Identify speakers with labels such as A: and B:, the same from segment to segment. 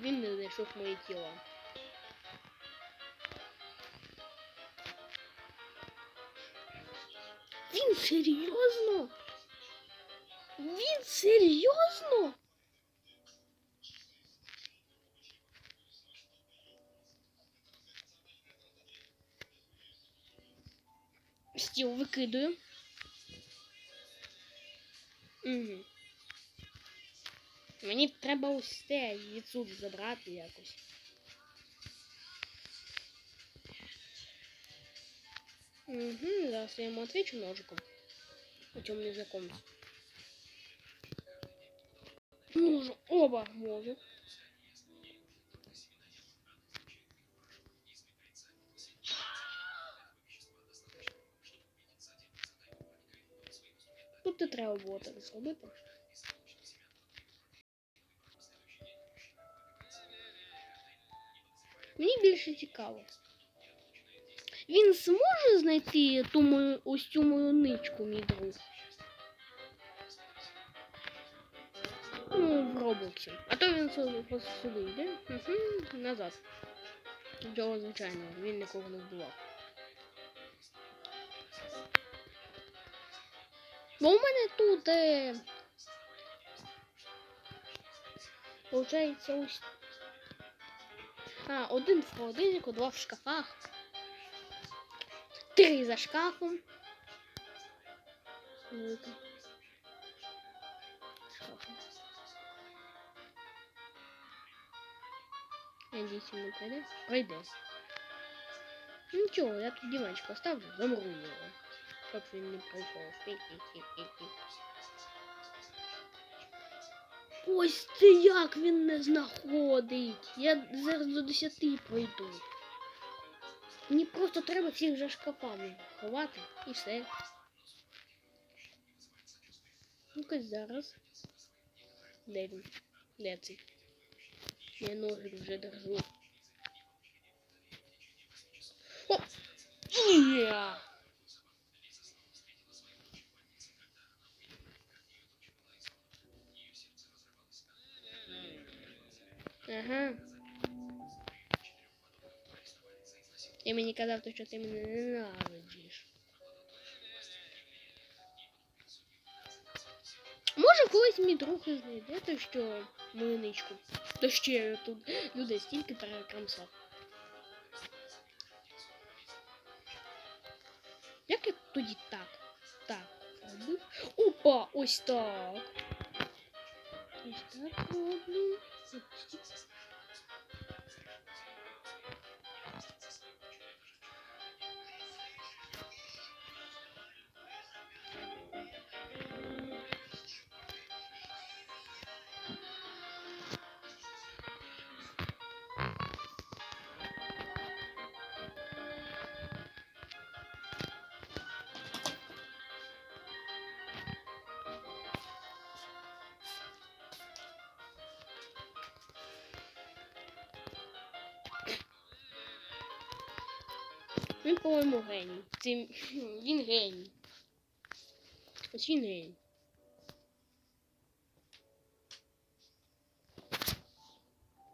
A: він не знайшов моє тіло. Він серйозно? Він серйозно? Стіл. Угу. Мені треба ось те відсюди забрати якось. Угу, зараз я йому отвечу ножиком. Причем языком. Можу, оба можу. Тут треба було так зробити. Мені більше цікаво. Він зможе знайти ту мою ось цю мою ничку, мій друг. Ну, в Роблоксі. А то він просто сюди йде. Угу, назад. Нічого звичайного, він нікого не вбивав. Бо у мене тут е... Получається ось. А, один в холодильнику, два в шкафах. Три за шкафом. Він не прийде. Прийде. Нічого, я тут диванчик поставлю, замру його. Щоб він не прийшов. Ось це як він не знаходить. Я зараз до 10 пройду. Мені просто треба всіх же шкафами ховати і все. Ну-ка зараз. Де він? Де цей? Я ноги вже держу. О! Є! Ти мені казав, то, що ти мене ненавидиш. Може колись мій друг знайде то, що милиничку. То ще тут люди стільки перекрамсав. Як я тоді так? Так. робив? Опа, ось так. Ось так роблю. Він, по-моєму, геній. Це він геній. Ось він геній.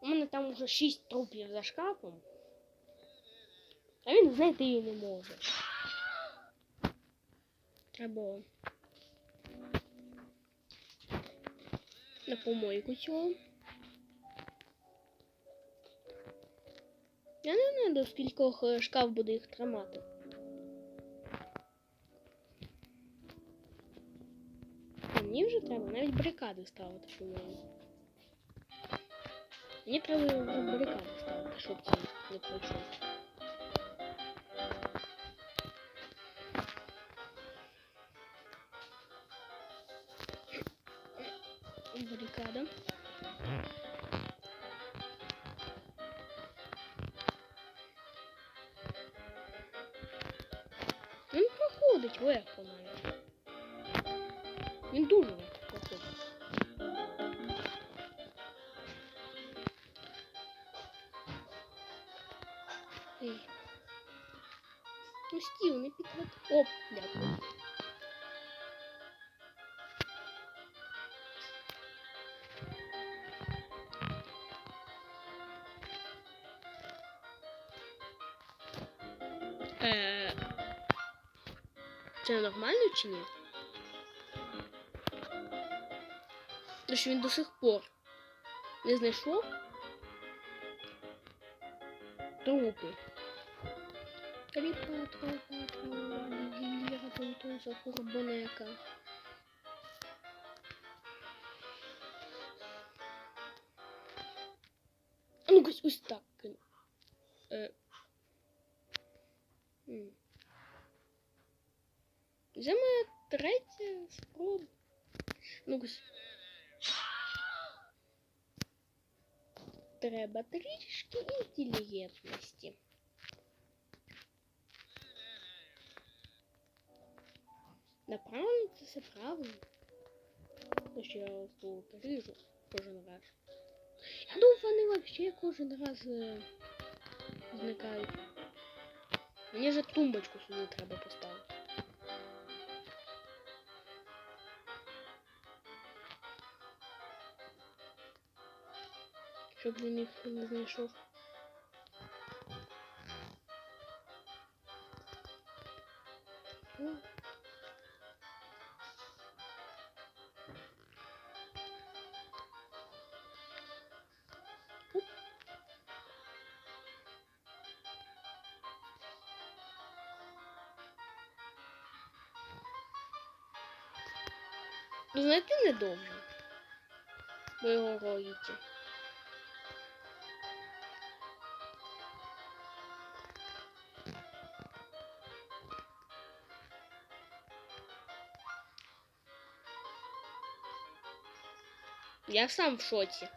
A: У мене там вже шість трупів за шкафом. А він знайти її не може. Треба на помойку цього. Я не знаю, до скількох е, шкаф буде їх тримати. Мені вже треба навіть барикади ставити, по-моєму. Мені треба вже барикади ставити, щоб це не пройшов. Барикада. Легко навіть. Він дуже легко проходить. Ей. Ну стіл не підход. Оп, дякую. Це нормально чи ні? Він до сих пор не знайшов трупи. Кріпа, трупа, трупа, курбонека. Ну ось так. Е. М. Це моя третя спроба. Ну ось. Треба трішки інтелігентності. Направлено це все правильно. Тому що я тут ріжу кожен раз. Я думав, вони вообще кожен раз е, зникають. Мені же тумбочку сюди треба поставити. Щоб він їх не знайшов. О. Оп. Ну, Знайти. Бо його роїться. Я сам в шоці.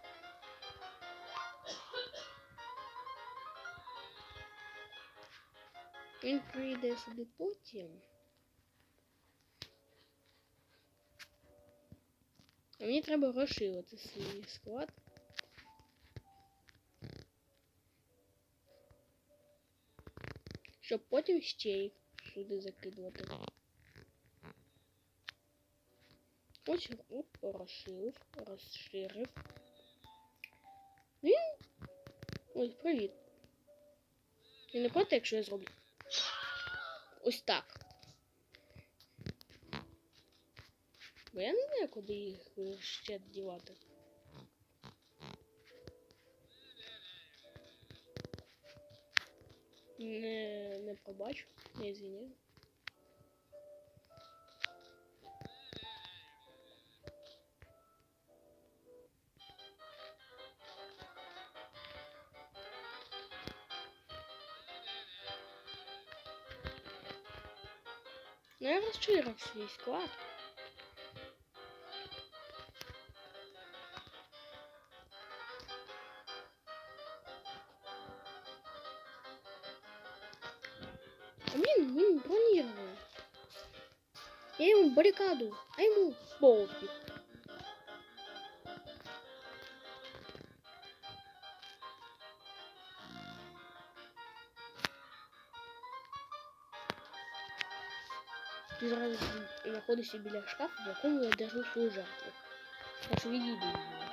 A: Він прийде собі потім. А мені треба розширити свій склад. Щоб потім ще їх сюди закидувати. Ось оп, розширив, розширив. Він. Ой, привіт. Ти не проти, якщо я зроблю. Ось так. Бо я не знаю, куди їх е, ще дівати. Не, не побачу, не звіняю. Ну, я розширив свій склад. А блин, блин, бронировал. Я ему баррикаду, а ему пофиг. Ти зараз знаходишся біля шкафу, в якому я держу свою жертву. Так що відійди від мене.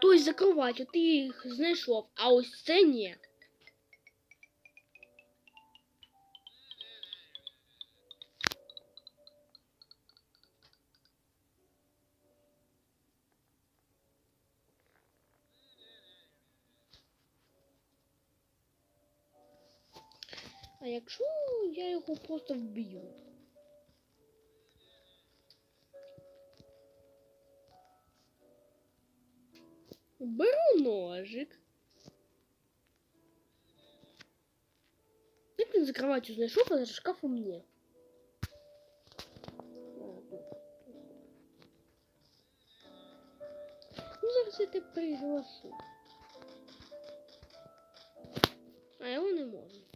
A: Тобто за кроватю ти їх знайшов, а ось це ні. А якщо я його просто вб'ю? Беру ножик. Я, блин, за кроватью нашел, а за шкафом мне. Ну, зараз я тебе приглашу. А я не можу.